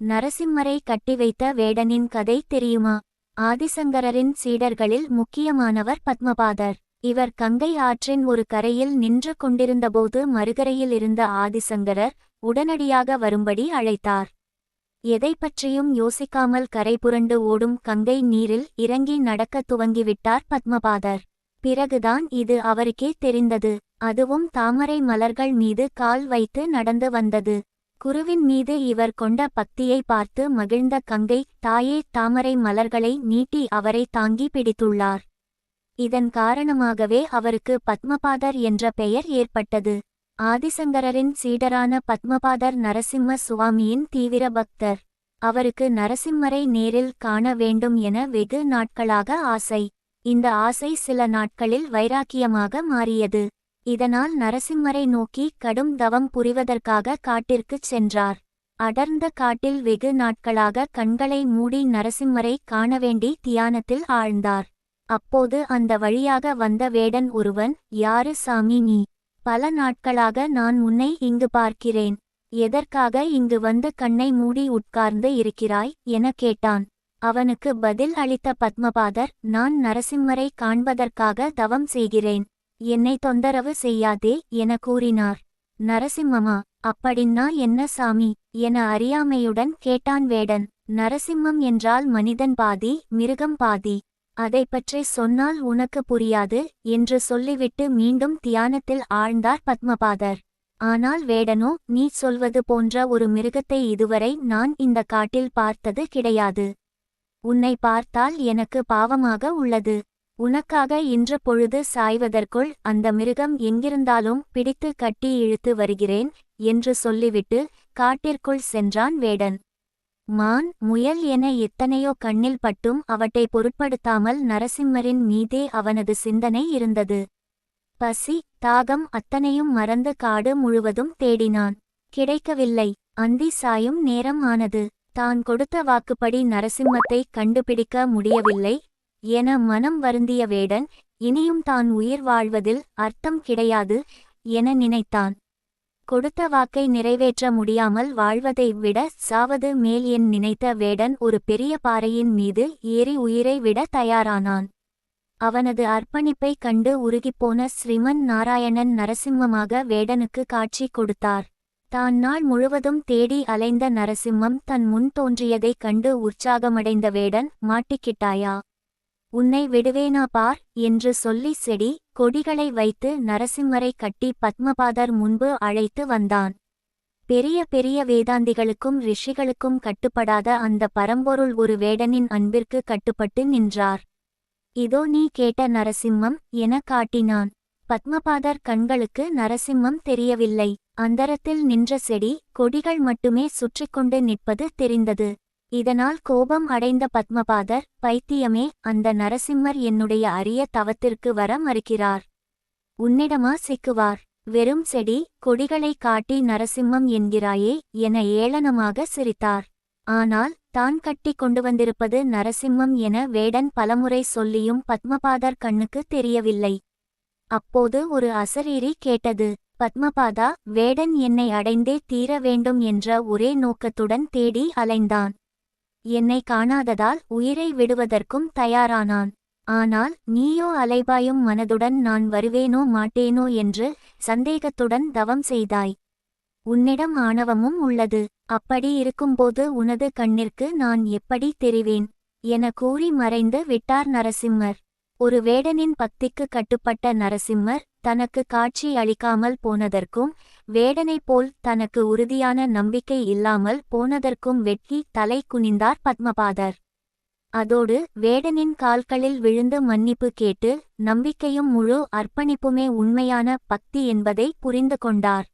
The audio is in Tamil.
நரசிம்மரை கட்டி வைத்த வேடனின் கதை தெரியுமா? ஆதிசங்கரரின் சீடர்களில் முக்கியமானவர் பத்மபாதர். இவர் கங்கை ஆற்றின் ஒரு கரையில் நின்று கொண்டிருந்தபோது மறுகரையில் இருந்த ஆதிசங்கரர் உடனடியாக வரும்படி அழைத்தார். எதை பற்றியும் யோசிக்காமல் கரை புரண்டு ஓடும் கங்கை நீரில் இறங்கி நடக்கத் துவங்கிவிட்டார் பத்மபாதர். பிறகுதான் இது அவருக்கே தெரிந்தது. அதுவும் தாமரை மலர்கள் மீது கால் வைத்து நடந்து வந்தது. குருவின் மீது இவர் கொண்ட பக்தியை பார்த்து மகிழ்ந்த கங்கை தாயே தாமரை மலர்களை நீட்டி அவரை தாங்கி பிடித்துள்ளார். இதன் காரணமாகவே அவருக்கு பத்மபாதர் என்ற பெயர் ஏற்பட்டது. ஆதிசங்கரரின் சீடரான பத்மபாதர் நரசிம்ம சுவாமியின் தீவிர பக்தர். அவருக்கு நரசிம்மரை நேரில் காண வேண்டும் என வெகு நாட்களாக ஆசை. இந்த ஆசை சில நாட்களில் வைராக்கியமாக மாறியது. இதனால் நரசிம்மரை நோக்கி கடும் தவம் புரிவதற்காக காட்டிற்குச் சென்றார். அடர்ந்த காட்டில் வெகு நாட்களாக கண்களை மூடி நரசிம்மரை காண வேண்டி தியானத்தில் ஆழ்ந்தார். அப்போது அந்த வழியாக வந்த வேடன் ஒருவன் யாரு சாமி நீ? பல நாட்களாக நான் உன்னை இங்கு பார்க்கிறேன். எதற்காக இங்கு வந்து கண்ணை மூடி உட்கார்ந்து இருக்கிறாய்? என கேட்டான். அவனுக்கு பதில் அளித்த பத்மபாதர் நான் நரசிம்மரை காண்பதற்காக தவம் செய்கிறேன். என்னை தொந்தரவு செய்யாதே என கூறினார். நரசிம்மமா அப்படின்னா என்ன சாமி? என அறியாமையுடன் கேட்டான் வேடன். நரசிம்மம் என்றால் மனிதன் பாதி மிருகம் பாதி. அதை பற்றி சொன்னால் உனக்கு புரியாது என்று சொல்லிவிட்டு மீண்டும் தியானத்தில் ஆழ்ந்தார் பத்மபாதர். ஆனால் வேடனோ நீ சொல்வது போன்ற ஒரு மிருகத்தை இதுவரை நான் இந்த காட்டில் பார்த்தது கிடையாது. உன்னை பார்த்தால் எனக்கு பாவமாக உள்ளது. உனக்காக இன்று பொழுது சாய்வதற்குள் அந்த மிருகம் எங்கிருந்தாலும் பிடித்து கட்டி இழுத்து வருகிறேன் என்று சொல்லிவிட்டு காட்டிற்குள் சென்றான் வேடன். மான் முயல் என எத்தனையோ கண்ணில் பட்டும் அவற்றை பொருட்படுத்தாமல் நரசிம்மரின் மீதே அவனது சிந்தனை இருந்தது. பசி தாகம் அத்தனையும் மறந்து காடு முழுவதும் தேடினான். கிடைக்கவில்லை அந்தி சாயும் நேரம் ஆனது. தான் கொடுத்த வாக்குப்படி நரசிம்மத்தை கண்டுபிடிக்க முடியவில்லை என மனம் வருந்திய வேடன் இனியும் தான் உயிர் வாழ்வதில் அர்த்தம் கிடையாது என நினைத்தான். கொடுத்த வாக்கை நிறைவேற்ற முடியாமல் வாழ்வதை விட சாவது மேல் என் நினைத்த வேடன் ஒரு பெரிய பாறையின் மீது ஏறி உயிரை விட தயாரானான். அவனது அர்ப்பணிப்பை கண்டு உருகிப்போன ஸ்ரீமன் நாராயணன் நரசிம்மமாக வேடனுக்கு காட்சி கொடுத்தார். தான் நாள் முழுவதும் தேடி அலைந்த நரசிம்மம் தன் முன் தோன்றியதைக் கண்டு உற்சாகமடைந்த வேடன் மாட்டிக்கிட்டாயா? உன்னை விடுவேனா பார் என்று சொல்லி செடி கொடிகளை வைத்து நரசிம்மரை கட்டி பத்மபாதர் முன்பு அழைத்து வந்தான். பெரிய பெரிய வேதாந்திகளுக்கும் ரிஷிகளுக்கும் கட்டுப்படாத அந்த பரம்பொருள் ஒரு வேடனின் அன்பிற்கு கட்டுப்பட்டு நின்றார். இதோ நீ கேட்ட நரசிம்மம் என காட்டினான். பத்மபாதர் கண்களுக்கு நரசிம்மம் தெரியவில்லை. அந்தரத்தில் நின்ற செடி கொடிகள் மட்டுமே சுற்றிக்கொண்டு நிற்பது தெரிந்தது. இதனால் கோபம் அடைந்த பத்மபாதர் பைத்தியமே அந்த நரசிம்மர் என்னுடைய அரிய தவத்திற்கு வர மறுக்கிறார். உன்னிடமா சிக்குவார். வெறும் செடி கொடிகளை காட்டி நரசிம்மம் என்கிறாயே என ஏளனமாக சிரித்தார். ஆனால் தான் கட்டி கொண்டு வந்திருப்பது நரசிம்மம் என வேடன் பலமுறை சொல்லியும் பத்மபாதர் கண்ணுக்கு தெரியவில்லை. அப்போது ஒரு அசரீரி கேட்டது பத்மபாதா வேடன் என்னை அடைந்தே தீர வேண்டும் என்ற ஒரே நோக்கத்துடன் தேடி அலைந்தான். என்னை காணாததால் உயிரை விடுவதற்கும் தயாரானான். ஆனால் நீயோ அலைபாயும் மனதுடன் நான் வருவேனோ மாட்டேனோ என்று சந்தேகத்துடன் தவம் செய்தாய். உன்னிடம் ஆணவமும் உள்ளது. அப்படி இருக்கும்போது உனது கண்ணிற்கு நான் எப்படி தெரிவேன்? என கூறி மறைந்து விட்டார் நரசிம்மர். ஒரு வேடனின் பக்திக்கு கட்டுப்பட்ட நரசிம்மர் தனக்கு காட்சி அளிக்காமல் போனதற்கும் வேடனைப் போல் தனக்கு உறுதியான நம்பிக்கை இல்லாமல் போனதற்கும் வெட்கி தலை குனிந்தார் பத்மபாதர். அதோடு வேடனின் கால்களில் விழுந்து மன்னிப்பு கேட்டு நம்பிக்கையும் முழு அர்ப்பணிப்புமே உண்மையான பக்தி என்பதை புரிந்து கொண்டார்.